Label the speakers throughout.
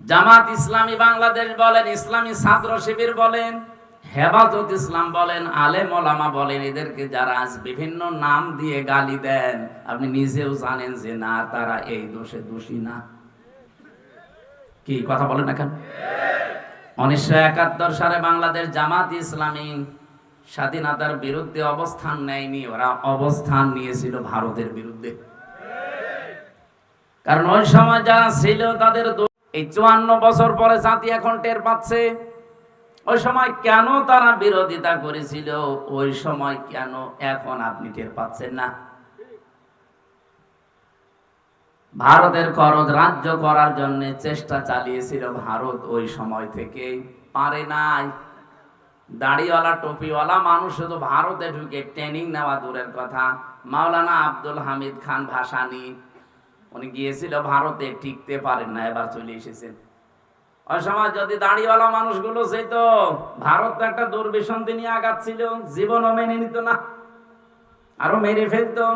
Speaker 1: জামাত ইসলামী বাংলাদেশ বলেন, ইসলামী ছাত্র শিবির বলেন, হেফাজত ইসলাম বলেন, আলেম ওলামা বলেন, এদেরকে যারা আজ বিভিন্ন নাম দিয়ে গালি দেন, আপনি নিজেও জানেন যে না, তারা এই দোষে দোষী না। কি, কথা বলেন না কেন? উনিশশো একাত্তর সালে বাংলাদেশ জামাত ইসলামী স্বাধীনতার বিরুদ্ধে অবস্থান নেয়নি, ওরা অবস্থান নিয়েছিল ভারতের বিরুদ্ধে। কারণ ওই সময় যারা ছিল, তাদের এই চুয়ান্ন বছর পরে জাতি এখন টের পাচ্ছে। ওই সময় কেন তারা বিরোধিতা করেছিল? ওই সময় কেন এখন আপনি টের পাচ্ছেন না? ভারতের করদ রাজ্য করার জন্য চেষ্টা চালিয়েছিল ভারত ওই সময় থেকে। পারে নাই। দাড়িওয়ালা, টুপিওয়ালা মানুষ শুধু ভারতে ঢুকে ট্রেনিং নেওয়া দূরের কথা। মাওলানা আব্দুল হামিদ খান ভাসানি উনি গিয়েছিল ভারতে, টিকতে পারেন না, এবার চলে এসেছেন। ওই সময় যদি দাড়িওয়ালা মানুষগুলো সেই তো ভারত একটা দুর্বিসন্ধি নিয়ে আগাচ্ছিল জীবনও মেনে নিত না, আরও মেরে ফেলতো।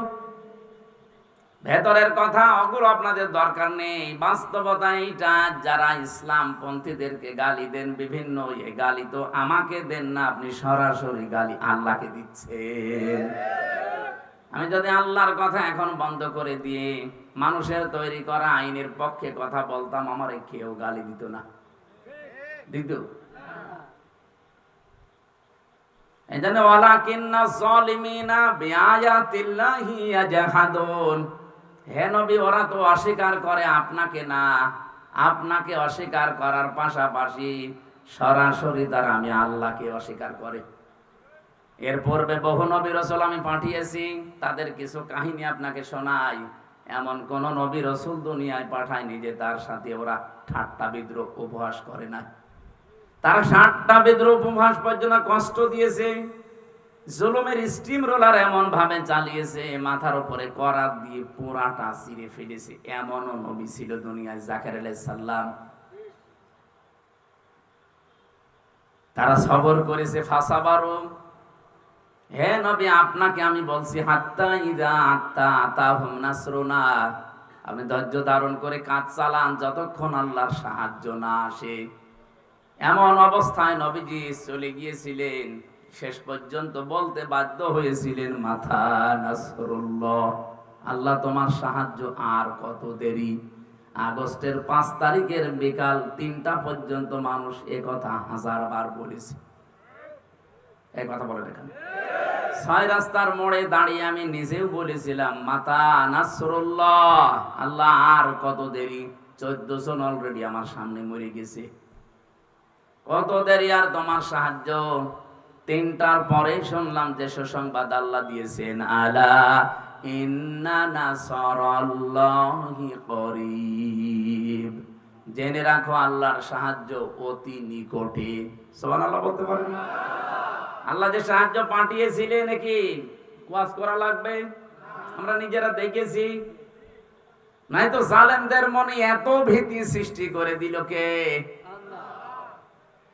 Speaker 1: ভেতরের কথা অগুলো আপনাদের দরকার নেই, বাস্তবতা এইটা, যারা ইসলাম পন্থীদেরকে গালি দেন, বিভিন্ন এ গালি তো আমাকে দেন না, আপনি সরাসরি গালি আল্লাহকে দিচ্ছেন। আমি যদি আল্লাহর কথা এখন বন্ধ করে দিয়ে মানুষের তৈরি করা আইনের পক্ষে কথা বলতাম, আমার কেউ গালি দিত না। দিত? ওরা তো অস্বীকার করে আপনাকে না। আপনাকে অস্বীকার করার পাশাপাশি সরাসরি তারা আমি আল্লাহকে অস্বীকার করে। এর বহু নবী রসুল আমি পাঠিয়েছি, তাদের কিছু কাহিনী আপনাকে শোনাই। এমন কোন নবী রসুল দুনিয়ায় পাঠায়নি যে তার সাথে ওরা ঠাট্টা বিদ্রোহ উপহাস করে না। তারা ষাটটা বিদ্রোহ উপহাস পর্যন্ত কষ্ট দিয়েছে, জুলুমের স্টিম রোলার এমন ভাবে চালিয়েছে, মাথার উপরে করাত দিয়ে পুরাটা চিরে ফেলেছে। এমনও নবী ছিল দুনিয়ায়, জাকের সাল্লাম তারা সবর করেছে, ফাঁসাবারও হে নবী, আপনাকে আমি বলছি, হাত্তা ইদা আত্তা আতা নাসরুনা। আপনি ধৈর্য ধারণ করে কাজ চালান, যতক্ষণ আল্লাহর সাহায্য না আসে। এমন অবস্থায় নবীজি চলে গিয়েছিলেন, শেষ পর্যন্ত বলতে বাধ্য হয়েছিলেন, মাথা নাসরুল্লাহ, আল্লাহ তোমার সাহায্য আর কত দেরি। আগস্টের পাঁচ তারিখের বিকাল তিনটা পর্যন্ত মানুষ একথা কথা হাজার বার বলেছে। এই কথা বলে দেখেন। ছয় রাস্তার মোড়ে দাঁড়িয়ে আমি নিজেও বলেছিলাম, মাতা নাসরুল্লাহ, আল্লাহ আর কত দেরি? চোদ্দ জন অলরেডি আমার সামনে মরে গেছে। কত দেরি আর তোমার সাহায্য? তিনটার পরে শুনলাম যে সুসংবাদ আল্লাহ দিয়েছেন, আলা ইন্না নাসরাল্লাহি করিব। জেনে রাখো আল্লাহর সাহায্য অতি নিকটে। সুবহানাল্লাহ বলতে পারেন আল্লাহ যে সাহায্য পাঠিয়েছিলেন নাকি? ওয়াজ করা লাগবে? আমরা নিজেরা দেখেছি। নাই তো জালেমদের মনে এত ভীতি সৃষ্টি করে দিল কে?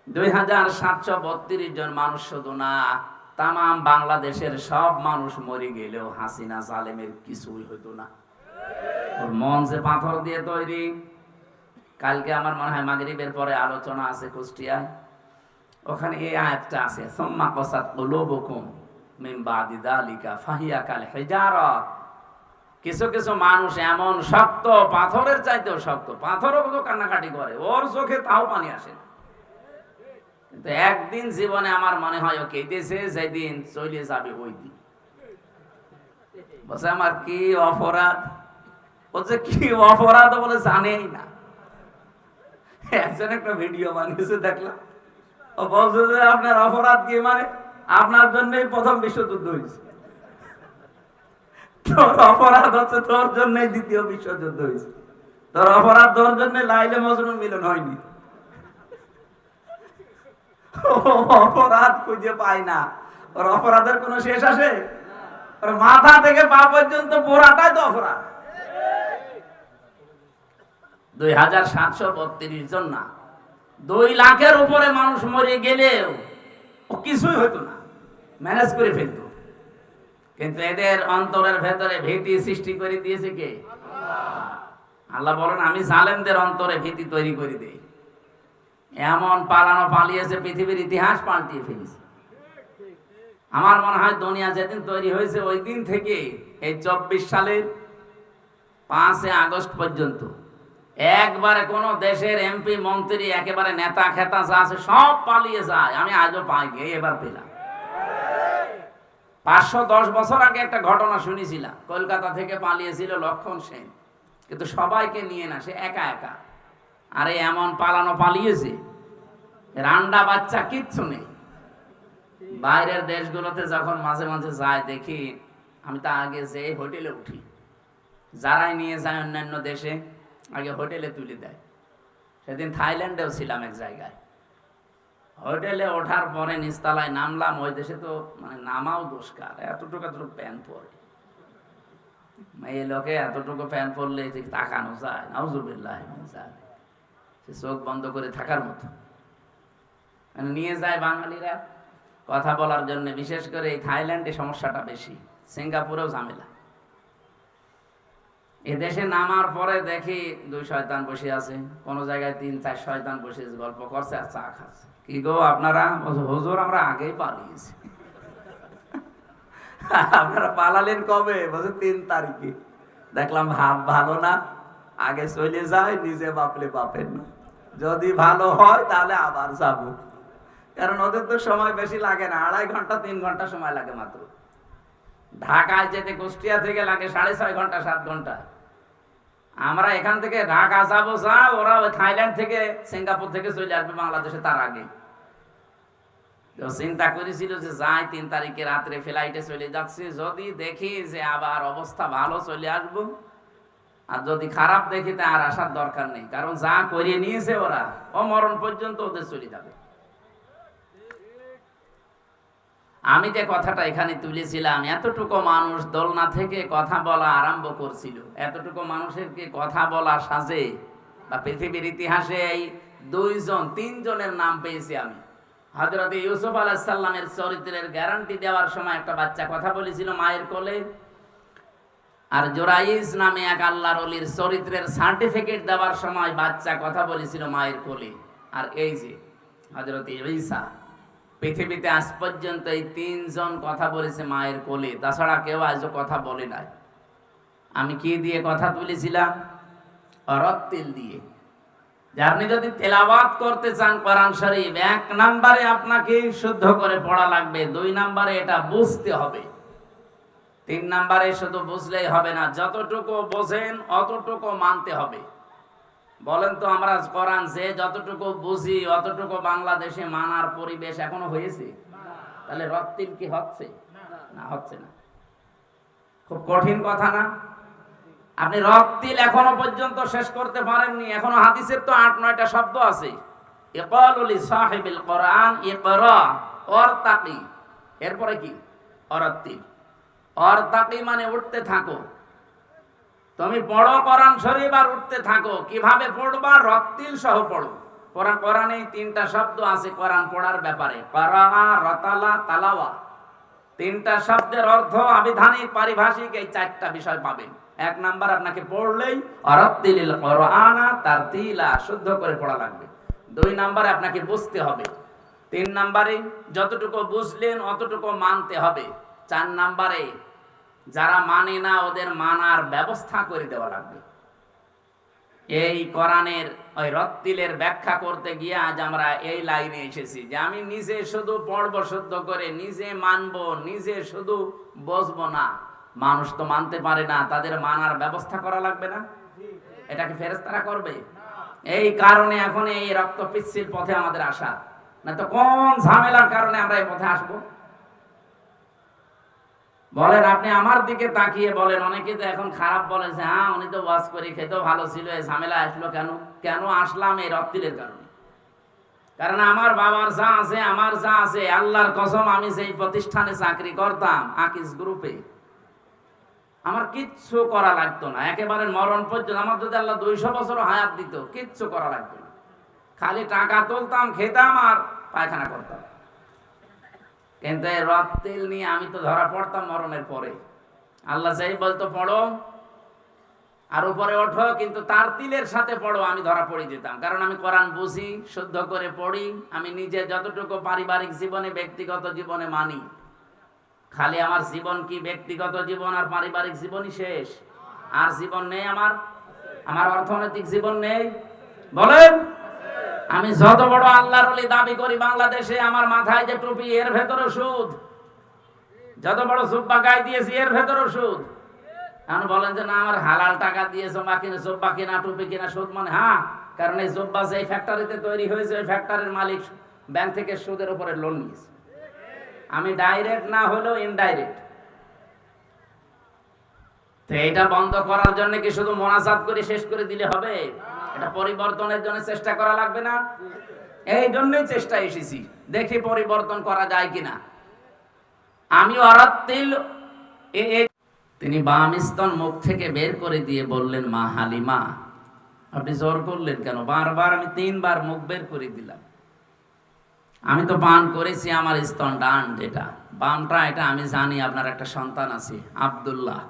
Speaker 1: দুই হাজার সাতশো বত্রিশ জন মানুষ শুধু না তাম বাংলাদেশের সব মানুষ মরে গেলেও হাসিনা জালেমের কিছুই হতো না। ওর মন যে পাথর দিয়ে তৈরি। কালকে আমার মনে হয় মাগরিবের পরে আলোচনা আছে কুষ্টিয়ায় ওখানে এই আয়াতটা আছে, সুম্মা কসাত কুলুবুকুম মিন বাদি ফাহিয়া কাল হিজারাত। কিছু কিছু মানুষ এমন শক্ত, পাথরের চাইতেও শক্ত, পাথরও তো কান্নাকাটি করে, ওর চোখে তাও পানি আসে না। কিন্তু একদিন জীবনে আমার মনে হয় ও কেঁদেছে, যেদিন চলে যাবে ওই দিন। বলছে, আমার কি অপরাধ? বলছে, কি অপরাধ? বলে জানেই না। একজন একটা ভিডিও বানিয়েছে দেখলাম। আপনার অপরাধ কি মানে? আপনার জন্যই প্রথম বিশ্বযুদ্ধ হয়েছে। তোর অপরাধ হচ্ছে তোর জন্যই দ্বিতীয় বিশ্বযুদ্ধ হয়েছে। তোর অপরাধ তোর জন্য লাইলে মজনুর মিলন হয়নি। অপরাধ খুঁজে পায় না। ওর অপরাধের কোনো শেষ আসে? ওর মাথা থেকে পা পর্যন্ত পোড়াটাই তো অপরাধ। দুই হাজার সাতশো বত্রিশ জন না। দুই লাখের উপরে মানুষ মরে গেলেও কিছুই হতো না। ম্যানেজ করে ফেলতো। কিন্তু এদের অন্তরের ভেতরে ভীতি সৃষ্টি করে দিয়েছে কে? আল্লাহ। বলেন, আমি জালেমদের অন্তরে ভীতি তৈরি করে দেই। এমন পালানো পালিয়েছে, পৃথিবীর ইতিহাস পাল্টিয়ে ফেলেছে। আমার মনে হয় দুনিয়া যেদিন তৈরি হয়েছে, ওই দিন থেকে এই চব্বিশ সালের পাঁচে আগস্ট পর্যন্ত একবারে কোন দেশের এমপি, মন্ত্রী, একেবারে নেতা, খেতা যা আছে সব পালিয়ে যায়। আমি আজও পাই গিয়ে এবার পেলাম। পাঁচশো দশ বছর আগে একটা ঘটনা শুনেছিলাম। কলকাতা থেকে পালিয়েছিল লক্ষণ সেন। কিন্তু সবাইকে নিয়ে না, সে একা একা। আরে এমন পালানো পালিয়েছে। রান্ডা বাচ্চা কিচ্ছু নেই। বাইরের দেশগুলোতে যখন মাঝে মাঝে যায়, দেখি আমি তা আগে যে হোটেলে উঠি। যারাই নিয়ে যায় অন্যান্য দেশে আগে হোটেলে তুলে দেয়। সেদিন থাইল্যান্ডেও ছিলাম এক জায়গায়। হোটেলে ওঠার পরে নিস্তালায় নামলাম, ওই দেশে তো মানে নামাও দোষকার, এতটুকু এতটুকু প্যান্ট পরে। মেয়ে লোকে এতটুকু প্যান্ট পরলে ঠিক তাকানো যায় নাউজুবিল্লাহ সে চোখ বন্ধ করে থাকার মতো। মানে নিয়ে যায় বাঙালিরা। কথা বলার জন্য বিশেষ করে এই থাইল্যান্ডে সমস্যাটা বেশি, সিঙ্গাপুরেও ঝামেলা। এ দেশে নামার পরে দেখি দুই শয়তান বসে আছে। কোন জায়গায় তিন, চার শয়তান বসে গল্প করছে আর চা খাচ্ছে। কি গো আপনারা? হুজুর, আমরা আগেই পালিয়েছি। আপনারা পালালেন কবে? বলছে, তিন তারিখে। দেখলাম ভাব ভালো না। আগে চলে যায়, নিজে বাপলে বাপের না। যদি ভালো হয়, তাহলে আবার যাব। কারণ ওদের তো সময় বেশি লাগে না। আড়াই ঘণ্টা, তিন ঘণ্টা সময় লাগে মাত্র। ঢাকায় যেতে কুষ্টিয়া থেকে লাগে সাড়ে ছয় ঘণ্টা, সাত ঘণ্টা। আমরা এখান থেকে ঢাকা যাব যা ওরা থাইল্যান্ড থেকে সিঙ্গাপুর থেকে চলে আসবে বাংলাদেশে তার আগে। তো চিন্তা করেছিল যে যাই, তিন তারিখে রাত্রে ফ্লাইটে চলে যাচ্ছি। যদি দেখি যে আবার অবস্থা ভালো চলে আসব, আর যদি খারাপ দেখি, তা আর আসার দরকার নেই। কারণ যা করিয়ে নিয়েছে ওরা, ও মরণ পর্যন্ত ওদের চলে যাবে। আমি যে কথাটা এখানে তুলেছিলাম, এতটুকু মানুষ দোলনা থেকে কথা বলা আরম্ভ করছিল। এতটুকু মানুষের কি কথা বলা সাজে। বা পৃথিবীর ইতিহাসে এই দুইজন, তিনজনের নাম পেয়েছি আমি। হজরত ইউসুফ আলাহিসাল্লামের চরিত্রের গ্যারান্টি দেওয়ার সময় একটা বাচ্চা কথা বলেছিল মায়ের কোলে। আর জোরাইজ নামে এক আল্লাহর অলির চরিত্রের সার্টিফিকেট দেওয়ার সময় বাচ্চা কথা বলেছিল মায়ের কোলে। আর এই যে হজরত ঈসা পৃথিবীতে আজ পর্যন্ত এই তিনজন কথা বলেছে মায়ের কোলে। তাছাড়া কেউ আজও কথা বলে নাই। আমি কি দিয়ে কথা তুলেছিলাম? অরত তেল দিয়ে। আপনি যদি তেলাওয়াত করতে চান কোরআন শরীফ, এক নাম্বারে আপনাকে শুদ্ধ করে পড়া লাগবে, দুই নাম্বারে এটা বুঝতে হবে। তিন নাম্বারে শুধু বুঝলেই হবে না, যতটুকু বোঝেন, অতটুকু মানতে হবে। বলেন তো আমরা কোরআন যে যতটুকু বুঝি, অতটুকু বাংলাদেশে মানার পরিবেশ এখনও হয়েছে? তাহলে রত্তিল কি হচ্ছে? না হচ্ছে না। খুব কঠিন কথা না? আপনি রত্তিল এখনও পর্যন্ত শেষ করতে পারেননি। এখনও হাদিসের তো আট, নয়টা শব্দ আছে। কোরআন এরপরে কি? অরত্তিল অরতাকি মানে উঠতে থাকো। তুমি পড়ো কোরআন শরীফ আর উঠতে থাকো। কীভাবে পড়বা? রত্তিল সহ পড়ো। কোরআন কোরআনে তিনটা শব্দ আছে কোরআন পড়ার ব্যাপারে। করা, রতালা, তালাওয়া। তিনটা শব্দের অর্থ আবিধানিক, পারিভাষিক, এই চারটা বিষয় পাবেন। এক নাম্বার আপনাকে পড়লেই অরত্তিলিল কোরআনা তার তিলা শুদ্ধ করে পড়া লাগবে। দুই নাম্বারে আপনাকে বুঝতে হবে। তিন নাম্বারে যতটুকু বুঝলেন অতটুকু মানতে হবে। চার নাম্বারে যারা মানে না, ওদের মানার ব্যবস্থা করে দেওয়া লাগবে। এই কোরআনের, ওই রত্তিলের ব্যাখ্যা করতে গিয়ে আজ আমরা এই লাইনে এসেছি যে আমি নিজে শুধু পড়ব শুদ্ধ করে, নিজে মানবো, নিজে শুধু বসবো না। মানুষ তো মানতে পারে না, তাদের মানার ব্যবস্থা করা লাগবে না। এটা এটাকে ফেরেস্তারা করবে? এই কারণে এখন এই রক্ত পিচ্ছিল পথে আমাদের আসা। না তো কোন ঝামেলার কারণে আমরা এই পথে আসব? বলেন, আপনি আমার দিকে তাকিয়ে বলেন। অনেকে তো এখন খারাপ বলে যে হ্যাঁ উনি তো ওয়াজ করে খেতেও ভালো ছিল, এই ঝামেলা আসলো কেন? কেন আসলাম এই রক্তিলের কারণে? কারণ আমার বাবার যা আছে, আমার যা আছে, আল্লাহর কসম, আমি সেই প্রতিষ্ঠানে চাকরি করতাম, আকিস গ্রুপে আমার কিচ্ছু করা লাগতো না। একেবারে মরণ পর্যন্ত আমার যদি আল্লাহ দুইশো বছর হায়াত দিত, কিচ্ছু করা লাগতো না। খালি টাকা তুলতাম, খেতাম আর পায়খানা করতাম। কিন্তু এই রথ তেল নিয়ে আমি তো ধরা পড়তাম মরণের পরে। আল্লাহ সাহেব বলতো, পড়ো আর উপরে ওঠো, কিন্তু তার তিলের সাথে পড়ো, আমি ধরা পড়ে যেতাম। কারণ আমি কোরআন বুঝি, শুদ্ধ করে পড়ি, আমি নিজে যতটুকু পারিবারিক জীবনে, ব্যক্তিগত জীবনে মানি। খালি আমার জীবন কি ব্যক্তিগত জীবন আর পারিবারিক জীবনই শেষ? আর জীবন নেই আমার? আমার অর্থনৈতিক জীবন নেই? বলেন! আমি যত বড় আল্লাহর ওলি দাবি করি বাংলাদেশে, আমার মাথায় যে টুপি, এর ভেতরে সুদ যত বড় সুব্বা গায়ে দিয়েছি, এর ভেতরে সুদ এখন বলেন যে, না, আমার হালাল টাকা দিয়ে জম্বা কিনে জব্বা কিনা, টুপি কিনা, সুদ মানে হ্যাঁ কারণ এই জব্বা যে ফ্যাক্টরিতে তৈরি হয়েছে, ওই ফ্যাক্টরির মালিক ব্যাংক থেকে সুদের উপরে লোন নিয়েছে। আমি ডাইরেক্ট না হলেও ইনডাইরেক্ট তো এটা বন্ধ করার জন্য কি শুধু মোনাজাত করে শেষ করে দিলে হবে? এটা পরিবর্তনের জন্য চেষ্টা করা লাগবে না? এই জন্যই চেষ্টা এসেছি। দেখি পরিবর্তন করা যায় কিনা। আমি অরাত্তিল তিনি বাম স্তন মুখ থেকে বের করে দিয়ে বললেন, মা হালিমা, আপনি জোর করলেন কেন? বারবার আমি তিনবার মুখ বের করে দিলাম। আমি তো পান করেছি আমার স্তন ডান যেটা। বামটা এটা আমি জানি, আপনার একটা সন্তান আছে, আব্দুল্লাহ।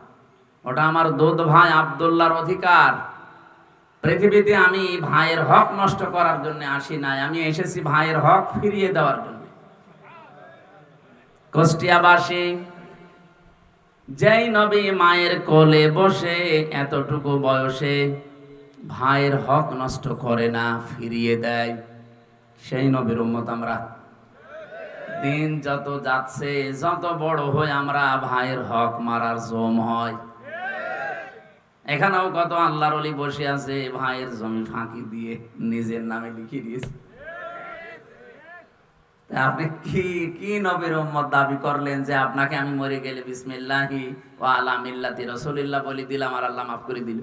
Speaker 1: ওটা আমার দুধ ভাই আব্দুল্লাহর অধিকার। পৃথিবীতে আমি ভাইয়ের হক নষ্ট করার জন্য আসি নাই। আমি এসেছি ভাইয়ের হক ফিরিয়ে দেওয়ার জন্য। কুষ্টিয়াবাসী, যেই নবী মায়ের কোলে বসে এতটুকু বয়সে ভাইয়ের হক নষ্ট করে না, ফিরিয়ে দেয়, সেই নবীর উম্মত আমরা। দিন যত যাচ্ছে, যত বড় হয়ে আমরা, ভাইয়ের হক মারার জম হয়। এখানেও কত আল্লাহর অলি বসে আছে, ভাইয়ের জমি ফাঁকি দিয়ে নিজের নামে লিখে দিয়েছে। আপনি কি কি নবীর দাবি করলেন যে আপনাকে আমি মরে গেলে বিসমিল্লাহি ও আলা মিল্লাতি রসুলিল্লাহ বলে দিলাম আর আল্লাহ মাফ করে দিল?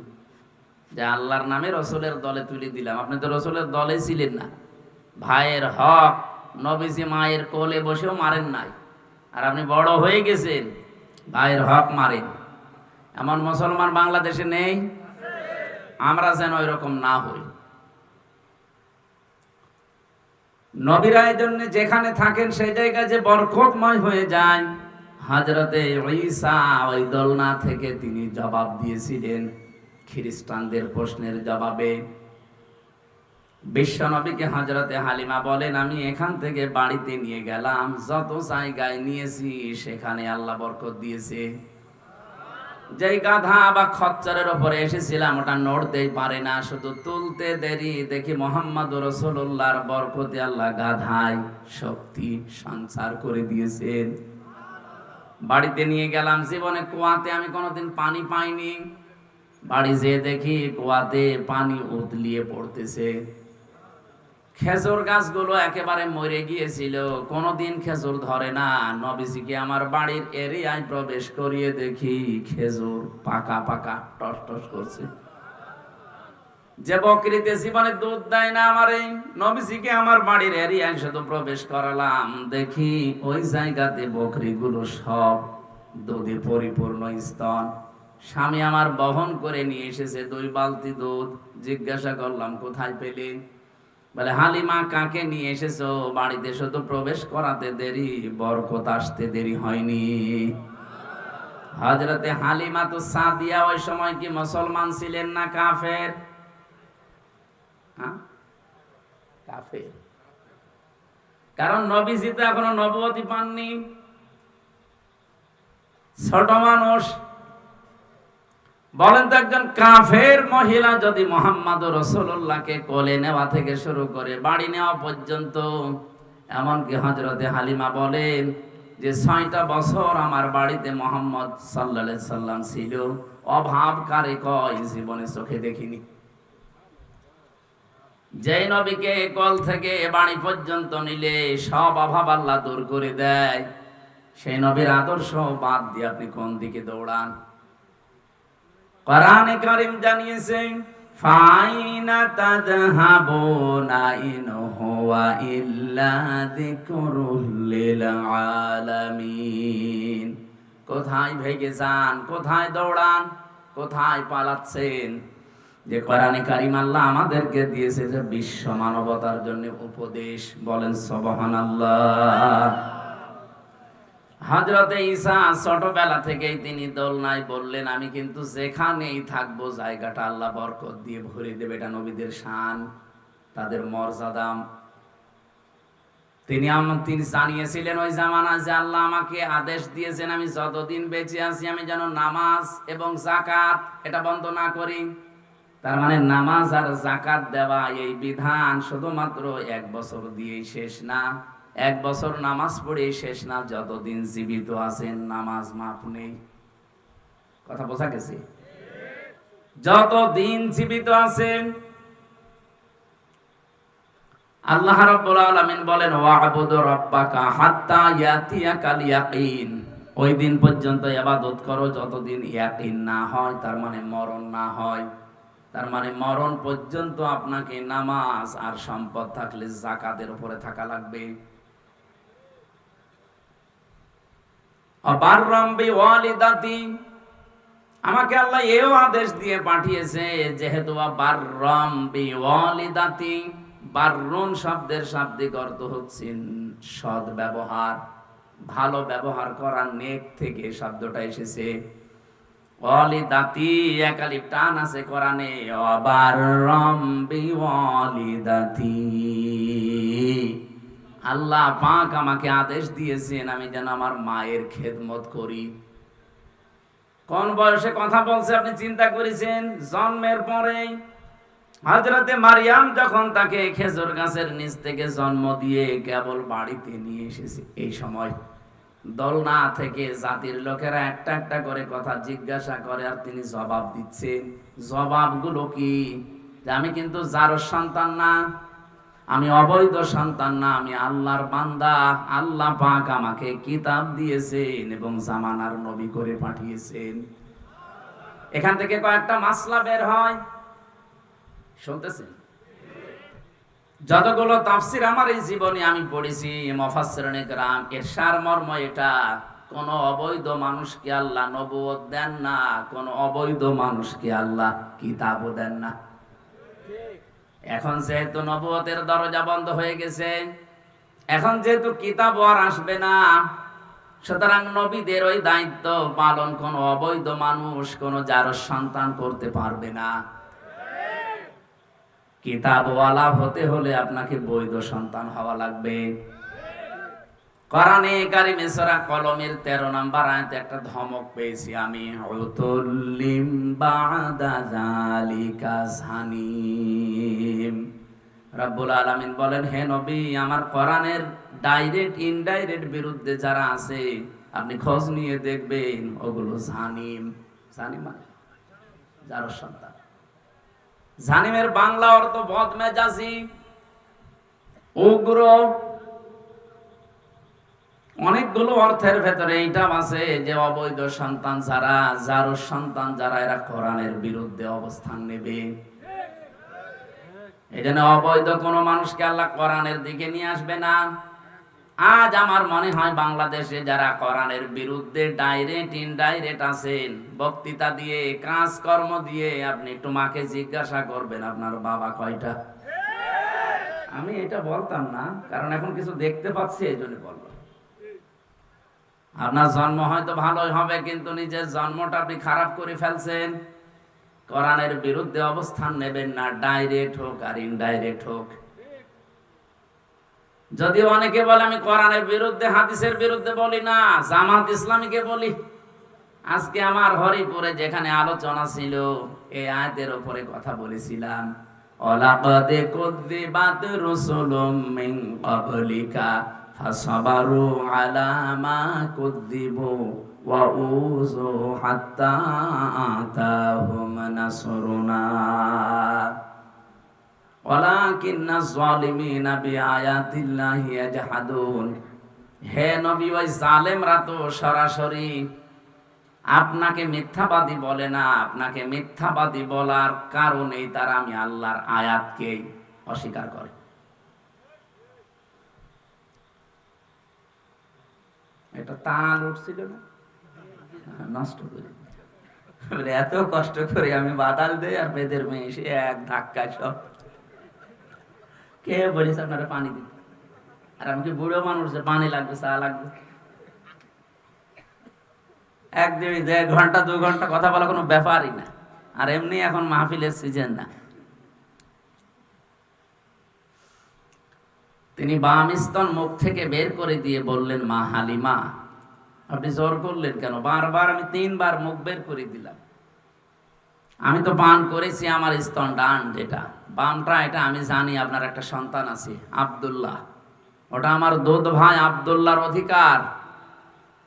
Speaker 1: যে আল্লাহর নামে রসুলের দলে তুলে দিলাম। আপনি তো রসুলের দলে ছিলেন না। ভাইয়ের হক নবীজি মায়ের কোলে বসেও মারেন নাই। আর আপনি বড় হয়ে গেছেন, ভাইয়ের হক মারেন। এমন মুসলমান বাংলাদেশে নেই, আমরা যেন ওইরকম না হই। নবীরা জন্য যেখানে থাকেন, সেই জায়গায় যে বরকতময় হয়ে যায়। হাজরতে ওই দোলনা থেকে তিনি জবাব দিয়েছিলেন খ্রিস্টানদের প্রশ্নের জবাবে। বিশ্বনবীকে হজরতে হালিমা বলেন, আমি এখান থেকে বাড়িতে নিয়ে গেলাম, যত জায়গায় নিয়েছি, সেখানে আল্লাহ বরকত দিয়েছে। যেই গাধা বা খচ্চরের ওপরে এসেছিলাম, ওটা নড়তেই পারে না, শুধু তুলতে দেরি। দেখি মোহাম্মদ রসুল্লাহর বরকতে আল্লাহ গাধায় শক্তি সঞ্চার করে দিয়েছেন। বাড়িতে নিয়ে গেলাম, জীবনে কুয়াতে আমি কোনোদিন পানি পাইনি। বাড়ি যেয়ে দেখি কুয়াতে পানি উতলিয়ে পড়তেছে। খেজুর গাছগুলো একেবারে মরে গিয়েছিল। কোনোদিন খেজুর ধরে না। নবীজিকে আমার বাড়ির এরিয়ায় প্রবেশ করিয়ে দেখি খেজুর পাকা পাকা টস টস করছে। যে বকরিতে জীবনে দুধ দেয় না আমার এই নবীজিকে আমার বাড়ির এরিয়ায় শুধু প্রবেশ করালাম। দেখি ওই জায়গাতে বকরিগুলো সব দুধে পরিপূর্ণ স্তন। স্বামী আমার বহন করে নিয়ে এসেছে দুই বালতি দুধ। জিজ্ঞাসা করলাম, কোথায় পেলে? বলে, হালিমা, কাকে নিয়ে এসেছ? বাড়িতে শুধু প্রবেশ করাতে দেরি, বরকত আসতে দেরি হয়নি। হজরতে হালিমা তো সাদিয়া ওই সময় কি মুসলমান ছিলেন না কাফের? হ্যাঁ? কাফের। কারণ নবীজি তো এখনও নবতী পাননি। ছোট মানুষ। বলেন তো একজন কাফের মহিলা যদি মোহাম্মদ রসুল্লাহকে কোলে নেওয়া থেকে শুরু করে বাড়ি নেওয়া পর্যন্ত, এমনকি হজরতে হালিমা বলেন যে ছয়টা বছর আমার বাড়িতে মোহাম্মদ সাল্লা সাল্লাম ছিল, অভাব কারে কয় জীবনে চোখে দেখিনি। যেই নবীকে কল থেকে বাড়ি পর্যন্ত নিলে সব অভাব আল্লাহ দূর করে দেয়। সেই নবীর আদর্শ বাদ দিয়ে আপনি কোন দিকে দৌড়ান? কোরআনে কারীম জানিয়েছেন, ফাইনা তাযহাবুনা ইন হুয়া ইল্লা যিকরুল লিল আলামিন। কোথায় ভেগে যান, কোথায় দৌড়ান, কোথায় পালাচ্ছেন? যে কোরআনে কারিম আল্লাহ আমাদেরকে দিয়েছে যে বিশ্ব মানবতার জন্য উপদেশ বলেন, সুবহানাল্লাহ। হজরতে ঈসা ছোটবেলা থেকেই তিনি দোলনায় বললেন, আমি কিন্তু যেখানেই থাকব জায়গাটা আল্লাহ বরকত দিয়ে ভরে দেবে। এটা নবীদের শান, তাদের মর্যাদাম তিনি তিনি জানিয়েছিলেন, ওই জামানা যে আল্লাহ আমাকে আদেশ দিয়েছেন, আমি যতদিন বেঁচে আছি, আমি যেন নামাজ এবং জাকাত এটা বন্ধ না করি। তার মানে নামাজ আর জাকাত দেওয়া এই বিধান শুধুমাত্র এক বছর দিয়েই শেষ না। এক বছর নামাজ পড়ে শেষ না, যতদিন জীবিত আছেন, নামাজ মাপ নেই। কথা বোঝা গেছে? যতদিন জীবিত আছেন, আল্লাহ আলামিন বলেন, ওয়াবুদু রাব্বাকা হাত্তা ইয়াতিয়াকাল ইয়াকিন ওই দিন পর্যন্ত ইবাদত করো, যতদিন ইয়াকিন না হয়, তার মানে মরণ না হয়। তার মানে মরণ পর্যন্ত আপনাকে নামাজ আর সম্পদ থাকলে জাকাতের উপরে থাকা লাগবে। আমাকে আল্লাহ এও আদেশ দিয়ে পাঠিয়েছে, যেহেতু শব্দের শাব্দিক অর্থ হচ্ছে সৎ ব্যবহার, ভালো ব্যবহার করা নেক থেকে শব্দটা এসেছে। ওয়ালিদাতি একালিপ টান আছে কোরআনে অবাররাম বিওয়ালিদাতি আল্লাহ পাক আমাকে আদেশ দিয়েছেন আমি যেন আমার মায়ের খেদমত করি। কোন বয়সে কথা বলছে আপনি চিন্তা করেছেন? জন্মের পরে হজরতে মারিয়াম যখন তাকে খেজুর গাছের নিচ থেকে জন্ম দিয়ে কেবল বাড়িতে নিয়ে এসেছে, এই সময় দলনা থেকে জাতির লোকেরা একটা একটা করে কথা জিজ্ঞাসা করে আর তিনি জবাব দিচ্ছেন। জবাবগুলো কি? আমি কিন্তু যার সন্তান না আমি অবৈধ সন্তান না, আমি আল্লাহর বান্দা। আল্লাহ পাক আমাকে কিতাব দিয়েছেন এবং জামানার নবী করে পাঠিয়েছেন। এখান থেকে কয়েকটা মাসলা বের হয়। শুনতেছেন? যতগুলো তাফসির আমার এই জীবনে আমি পড়েছি মফাসসিরনে গ্রাম এর সারমর্ম এটা। কোন অবৈধ মানুষকে আল্লাহ নবুয়ত দেন না, কোন অবৈধ মানুষকে আল্লাহ কিতাবও দেন না। এখন যেহেতু নবতের দরজা বন্ধ হয়ে গেছে, এখন যেহেতু কিতাব আর আসবে না, সুতরাং নবীদের ওই দায়িত্ব পালন কোন অবৈধ মানুষ, কোন যার সন্তান করতে পারবে না। কিতাবওয়ালা হতে হলে আপনাকে বৈধ সন্তান হওয়া লাগবে। কোরআনে কারিমে সূরা কলমের 13 নাম্বার আয়াতে একটা ধমক পেয়েছি। আমি উতুল্লিম বাদা যালিকা জানিম রব্বুল আলামিন বলেন, হে নবী, আমার কোরআনের ডাইরেক্ট, ইনডাইরেক্ট বিরুদ্ধে যারা আছে, আপনি খোঁজ নিয়ে দেখবেন, ওগুলো জানিম জানিম মানে? যার সন্তান। জানিমের বাংলা অর্থ বদমেজাজি, উগ্র অনেকগুলো অর্থের ভেতরে এইটা আছে, যে অবৈধ সন্তান যারা যার সন্তান যারা, এরা কোরআনের বিরুদ্ধে অবস্থান নেবে। এই জন্য অবৈধ কোনো মানুষকে আল্লাহ কোরআনের দিকে নিয়ে আসবে না। আজ আমার মনে হয় বাংলাদেশে যারা কোরআনের বিরুদ্ধে ডাইরেক্ট ইনডাইরেক্ট আছেন, বক্তৃতা দিয়ে, কাজকর্ম দিয়ে, আপনি একটু মাকে জিজ্ঞাসা করবেন, আপনার বাবা কয়টা? আমি এটা বলতাম না, কারণ এখন কিছু দেখতে পাচ্ছি, এই জন্য বললাম। আপনার জন্ম হয়তো ভালোই হবে, কিন্তু নিজের জন্মটা আপনি খারাপ করে ফেলছেন। কোরআনের বিরুদ্ধে অবস্থান নেবেন না, ডাইরেক্ট হোক আর ইনডাইরেক্ট হোক। যদিও অনেকে বলে, আমি কোরআনের বিরুদ্ধে, হাদিসের বিরুদ্ধে বলি না, জামাত ইসলামীকে বলি। আজকে আমার হরিপুরে যেখানে আলোচনা ছিল, এই আয়াতের উপরে কথা বলেছিলাম। অলাকাদে কুযিবাত রুসুলুম মিন ক্বাবলিকা ওয়ালাকিন্না যালিমিনা বিআয়াতিল্লাহি ইয়াজহাদুন। হে নবী, ওই তো সরাসরি আপনাকে মিথ্যাবাদী বলে না, আপনাকে মিথ্যাবাদী বলার কারণেই তারা আমি আল্লাহর আয়াতকে অস্বীকার করে। এটা তাল উঠছিল না। নষ্ট করে এত কষ্ট করে আমি বাদাল দেই আর বেদের মেয়ে এসে এক ধাক্কা সব। কে বলিস আপনারা পানি দিতে আর আমি কি বুড়ো মানুষ পানি লাগবে, চা লাগবে? এক এক ঘণ্টা, দু ঘণ্টা কথা বলা কোনো ব্যাপারই না। আর এমনি এখন মাহফিলের সিজন না। তিনি বাম স্তন মুখ থেকে বের করে দিয়ে বললেন, মা হালিমা, আপনি জোর করলেন কেন? বারবার আমি তিনবার মুখ বের করে দিলাম। আমি তো পান করেছি আমার স্তন ডান যেটা। বামটা এটা, আমি জানি আপনার একটা সন্তান আছে, আব্দুল্লাহ। ওটা আমার দুধ ভাই আব্দুল্লাহর অধিকার।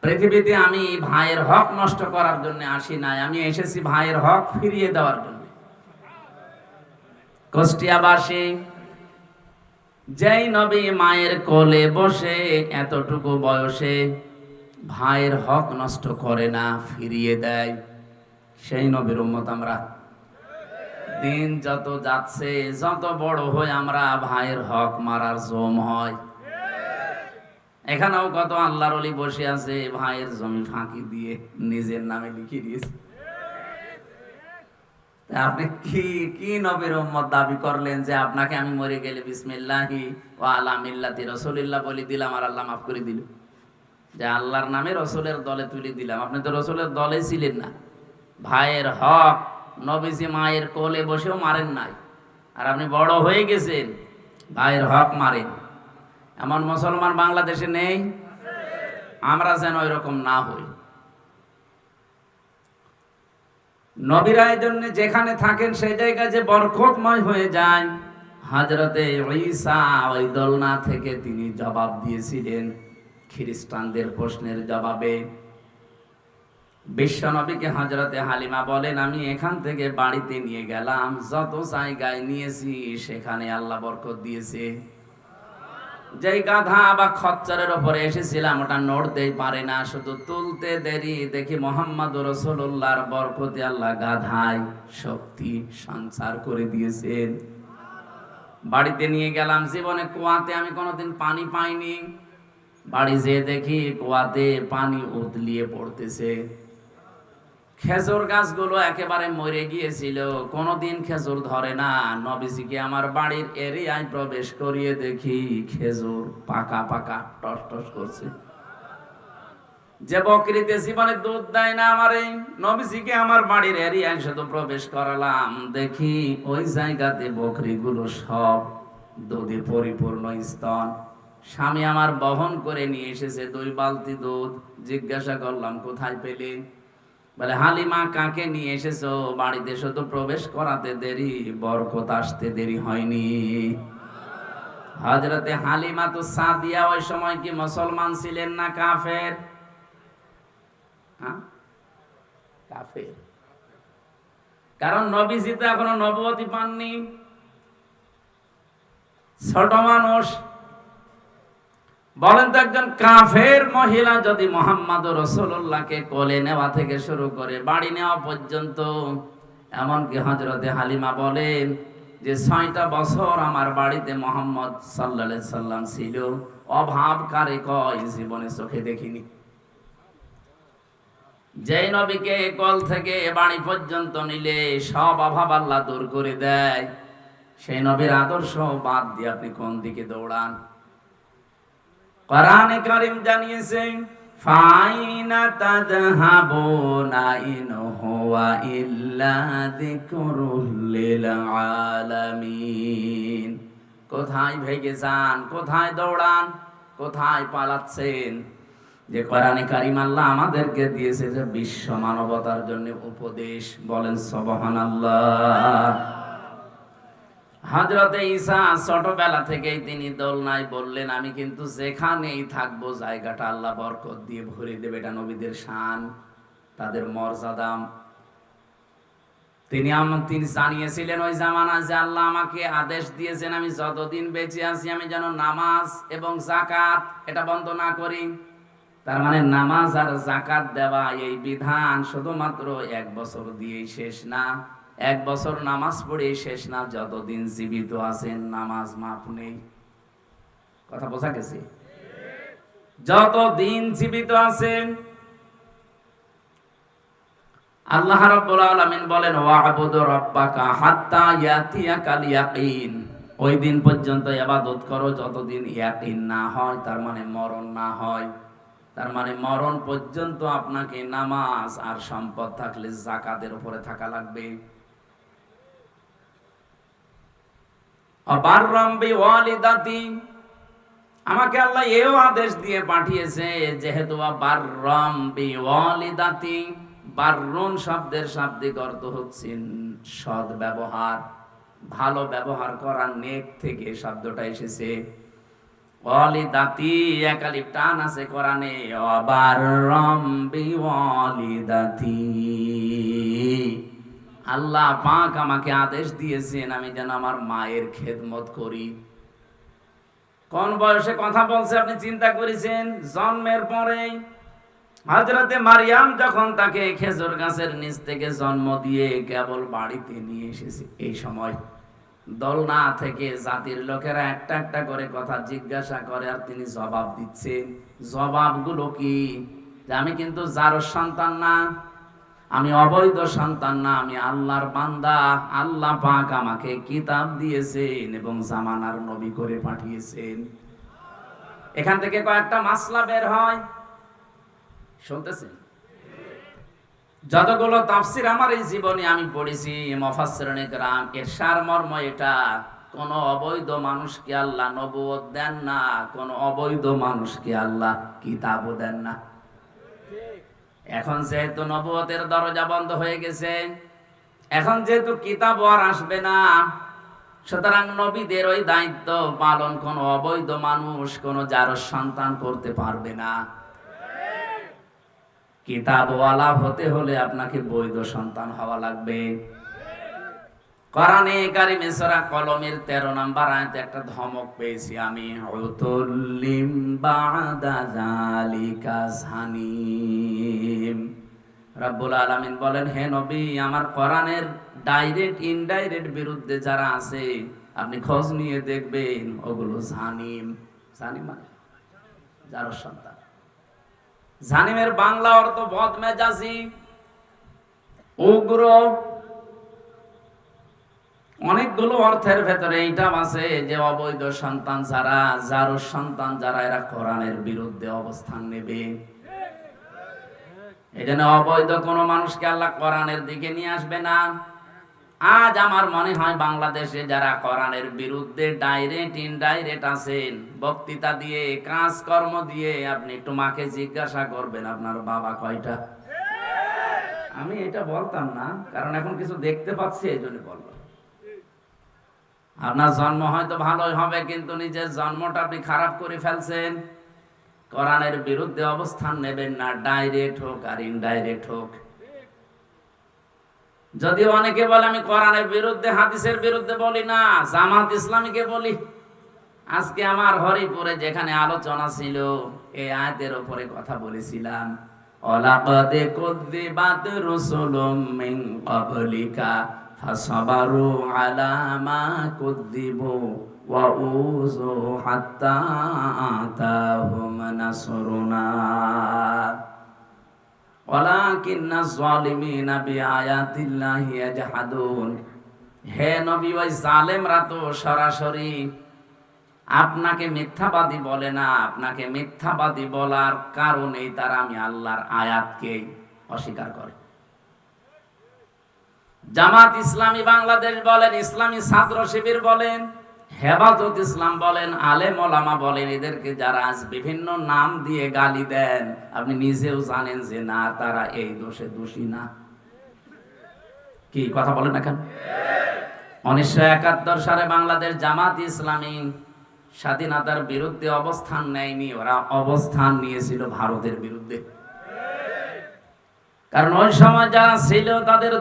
Speaker 1: পৃথিবীতে আমি ভাইয়ের হক নষ্ট করার জন্য আসি নাই। আমি এসেছি ভাইয়ের হক ফিরিয়ে দেওয়ার জন্য। কুষ্টিয়াবাসী যেই নবী মায়ের কোলে বসে, এতটুকু বয়সে ভাইয়ের হক নষ্ট করে না, ফিরিয়ে দেয়। সেই নবীর উম্মত আমরা। দিন যত যাচ্ছে, যত বড় হয়ে আমরা, ভাইয়ের হক মারার জম হয়। এখানেও কত আল্লাহর অলি বসে আছে, ভাইয়ের জমি ফাঁকি দিয়ে নিজের নামে লিখে দিয়েছে। আপনি কি কি নবীর উম্মত দাবি করলেন যে আপনাকে আমি মরে গেলে বিসমিল্লাহি ও আলা মিল্লাতি রসুলিল্লাহ বলে দিলাম আর আল্লাহ মাফ করে দিল? যে আল্লাহর নামে রসুলের দলে তুলে দিলাম। আপনি তো রসুলের দলে ছিলেন না। ভাইয়ের হক নবীজি মায়ের কোলে বসেও মারেন নাই। আর আপনি বড় হয়ে গেছেন, ভাইয়ের হক মারেন। এমন মুসলমান বাংলাদেশে নেই? আমরা যেন ওইরকম না হই। নবীরা জন্য যেখানে থাকেন সেই জায়গা যে বরকতময় হয়ে যায়। হাজরতে ঈসা ওই দোলনা থেকে তিনি জবাব দিয়েছিলেন খ্রিস্টানদের প্রশ্নের জবাবে। বিশ্বনবীকে হজরতে হালিমা বলেন, আমি এখান থেকে বাড়িতে নিয়ে গেলাম, যত জায়গায় নিয়েছি সেখানে আল্লাহ বরকত দিয়েছে। যেই গাধা বা খচ্চরের ওপরে এসেছিলাম, ওটা নড়তেই পারে না। শুধু তুলতে দেরি। দেখি মোহাম্মদ রসুল্লাহর বরকতে আল্লাহ গাধায় শক্তি সঞ্চার করে দিয়েছেন। বাড়িতে নিয়ে গেলাম। জীবনে কুয়াতে আমি কোনোদিন পানি পাইনি। বাড়ি যেয়ে দেখি কুয়াতে পানি উতলিয়ে পড়তেছে। খেজুর গাছগুলো একেবারে মরে গিয়েছিল। কোনোদিন খেজুর ধরে না। নবীজিকে আমার বাড়ির এরিয়ায় প্রবেশ করিয়ে দেখি খেজুর পাকা পাকা টস টস করছে। যে বকরিতে জীবনে দুধ দেয় না আমার এই নবীজিকে আমার বাড়ির এরিয়ায় শুধু প্রবেশ করালাম। দেখি ওই জায়গাতে বকরিগুলো সব দুধে পরিপূর্ণ স্তন। স্বামী আমার বহন করে নিয়ে এসেছে দুই বালতি দুধ। জিজ্ঞাসা করলাম, কোথায় পেলে? বলে হালিমা কাকে নিয়ে এসেছ? বাড়িতে শুধু প্রবেশ করাতে দেরি, বরকত আসতে দেরি হয়নি। হজরতে হালিমা তো সাদিয়া ওই সময় কি মুসলমান ছিলেন না কাফের? হ্যাঁ? কাফের। কারণ নবীজি তো এখনও নবতী পাননি। ছোট মানুষ বলেন তো একজন কাফের মহিলা যদি মোহাম্মদ রসুল্লাহকে কোলে নেওয়া থেকে শুরু করে বাড়ি নেওয়া পর্যন্ত, এমনকি হজরতে হালিমা বলেন যে ছয়টা বছর আমার বাড়িতে মোহাম্মদ সাল্লা সাল্লাম ছিল, অভাব কারে কয় জীবনে চোখে দেখিনি। যেই নবীকে কল থেকে বাড়ি পর্যন্ত নিলে সব অভাব আল্লাহ দূর করে দেয়। সেই নবীর আদর্শ বাদ দিয়ে আপনি কোন দিকে দৌড়ান? কোরআনে কারীম জানিয়েছেন, ফাইনা তাদহাবুনা ইন হুয়া ইল্লা যিকরুল লিল আলামিন। কোথায় ভেগে যান, কোথায় দৌড়ান, কোথায় পালাচ্ছেন? যে কোরআনে কারিম আল্লাহ আমাদেরকে দিয়েছে যে বিশ্ব মানবতার জন্য উপদেশ বলেন, সুবহানাল্লাহ। হজরতে ঈসা ছোটবেলা থেকেই তিনি দোলনায় বললেন, আমি কিন্তু যেখানেই থাকব জায়গাটা আল্লাহ বরকত দিয়ে ভরে দেবে। এটা নবীদের শান, তাদের মর্যাদাম তিনি তিনি জানিয়েছিলেন, ওই জামানা যে আল্লাহ আমাকে আদেশ দিয়েছেন, আমি যতদিন বেঁচে আছি, আমি যেন নামাজ এবং জাকাত এটা বন্ধ না করি। তার মানে নামাজ আর জাকাত দেওয়া এই বিধান শুধুমাত্র এক বছর দিয়েই শেষ না। এক বছর নামাজ পড়ে শেষ না, যতদিন জীবিত আছেন, নামাজ মাপ নেই। কথা বোঝা গেছে? যতদিন জীবিত আছেন, আল্লাহ আলামিন বলেন, ওয়া'বুদু রাব্বাকা হাত্তা ইয়াতিয়াকাল ইয়াকিন ওই দিন পর্যন্ত ইবাদত করো, যতদিন ইয়াকিন না হয়, তার মানে মরণ না হয়। তার মানে মরণ পর্যন্ত আপনাকে নামাজ আর সম্পদ থাকলে জাকাতের উপরে থাকা লাগবে। আমাকে আল্লাহ এও আদেশ দিয়ে পাঠিয়েছে, যেহেতু শব্দের শাব্দিক অর্থ হচ্ছে সৎ ব্যবহার, ভালো ব্যবহার করা নেক থেকে শব্দটা এসেছে। ওয়ালিদাতি একালিপ টান আছে কোরআনে অবাররম বিওয়ালিদাতি আল্লাহ পাক আমাকে আদেশ দিয়েছেন আমি যেন আমার মায়ের খেদমত করি। কোন বয়সে কথা বলছে আপনি চিন্তা করেছেন? জন্মের পরে হজরতে মারিয়াম যখন তাকে খেজুর গাছের নিচ থেকে জন্ম দিয়ে কেবল বাড়িতে নিয়ে এসেছে, এই সময় দলনা থেকে জাতির লোকেরা একটা একটা করে কথা জিজ্ঞাসা করে আর তিনি জবাব দিচ্ছেন। জবাবগুলো কি? আমি কিন্তু যার সন্তান না আমি অবৈধ সন্তান না, আমি আল্লাহর বান্দা। আল্লাহ পাক আমাকে কিতাব দিয়েছেন এবং জামানার নবী করে পাঠিয়েছেন। এখান থেকে কয়েকটা মাসলা বের হয়। শুনতেছেন? যতগুলো তাফসির আমার এই জীবনে আমি পড়েছি মফাসসিরনে কেরাম এর সারমর্ম এটা। কোন অবৈধ মানুষকে আল্লাহ নবুয়ত দেন না, কোন অবৈধ মানুষকে আল্লাহ কিতাবও দেন না। এখন যেহেতু নবতের দরজা বন্ধ হয়ে গেছে, এখন যেহেতু কিতাব আর আসবে না, সুতরাং নবীদের ওই দায়িত্ব পালন কোন অবৈধ মানুষ, কোন যার সন্তান করতে পারবে না। কিতাবওয়ালা হতে হলে আপনাকে বৈধ সন্তান হওয়া লাগবে। কোরআনে কারিমে সূরা কলমের 13 নাম্বার আয়াতে একটা ধমক পেয়েছি। আমি উতুল্লিম বাদা যালিকা জানিম রব্বুল আলামিন বলেন, হে নবী, আমার কোরআনের ডাইরেক্ট, ইনডাইরেক্ট বিরুদ্ধে যারা আছে, আপনি খোঁজ নিয়ে দেখবেন, ওগুলো জানিম জানিম মানে? যার সন্তান। জানিমের বাংলা অর্থ বদমেজাজি, উগ্র অনেকগুলো অর্থের ভেতরে এইটা আছে যে অবৈধ সন্তান যারা যার সন্তান যারা, এরা কোরআনের বিরুদ্ধে অবস্থান নেবে। এই জন্য অবৈধ, কোনো মানুষকে আল্লাহ কোরআনের দিকে নিয়ে আসবে না। আজ আমার মনে হয় বাংলাদেশে যারা কোরআনের বিরুদ্ধে ডাইরেক্ট, ইনডাইরেক্ট আছেন, বক্তৃতা দিয়ে, কাজকর্ম দিয়ে, আপনি একটু মাকে জিজ্ঞাসা করবেন, আপনার বাবা কয়টা? আমি এটা বলতাম না, কারণ এখন কিছু দেখতে পাচ্ছি, এই জন্য বললাম। আপনার জন্ম হয়তো ভালোই হবে, কিন্তু নিজের জন্মটা আপনি খারাপ করে ফেলছেন। কোরআনের বিরুদ্ধে অবস্থান নেবেন না, ডাইরেক্ট হোক আর ইনডাইরেক্ট হোক। যদিও অনেকে বলে, আমি কোরআনের বিরুদ্ধে, হাদিসের বিরুদ্ধে বলি না, জামাত ইসলামীকে বলি। আজকে আমার হরিপুরে যেখানে আলোচনা ছিল, এই আয়াতের উপরে কথা বলেছিলাম। অলাকাদে কুযিবাত রুসুলুম মিন ক্বাবলিকা ফাসাবারু আলা মা কুযিবু ওয়া উযু হাত্তা আতাহুম নাসরুনা ওয়ালাকিন্না যালিমিনা বিআয়াতিল্লাহি ইয়াজহাদুন। হে নবী, ওই জালেমরা তো সরাসরি আপনাকে মিথ্যাবাদী বলে না, আপনাকে মিথ্যাবাদী বলার কারণেই তারা আমি আল্লাহর আয়াতকে অস্বীকার করে। জামাত ইসলামী বাংলাদেশ বলেন, ইসলামী ছাত্র শিবির বলেন, হেফাজত ইসলাম বলেন, আলেম ওলামা বলেন, এদেরকে যারা আজ বিভিন্ন নাম দিয়ে গালি দেন, আপনি নিজেও জানেন যে না, তারা এই দোষে দোষী না। কি, কথা বলেন না কেন? উনিশশো একাত্তর সালে বাংলাদেশ জামাত ইসলামী স্বাধীনতার বিরুদ্ধে অবস্থান নেয়নি, ওরা অবস্থান নিয়েছিল ভারতের বিরুদ্ধে। কারণ ওই সময় যারা ছিল, তাদের